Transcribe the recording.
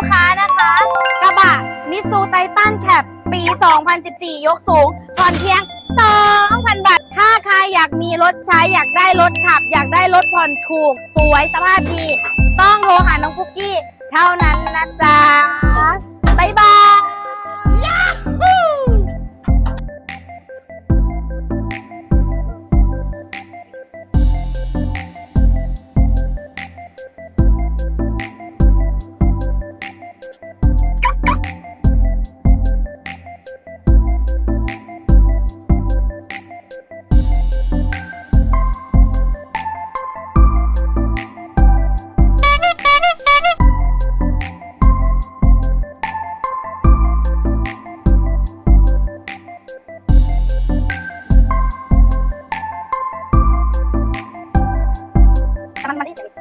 ลูกค้านะคะ กระบะมิซูไททันแคปปี 2014 ยกสูงผ่อนเพียง 2,000 บาท ถ้าใครอยากมีรถใช้ อยากได้รถขับ อยากได้รถผ่อนถูก สวยสภาพดี ต้องโทรหาน้องกุ๊กกี้ เท่านั้นนะจ๊ะ 말이 됩니다.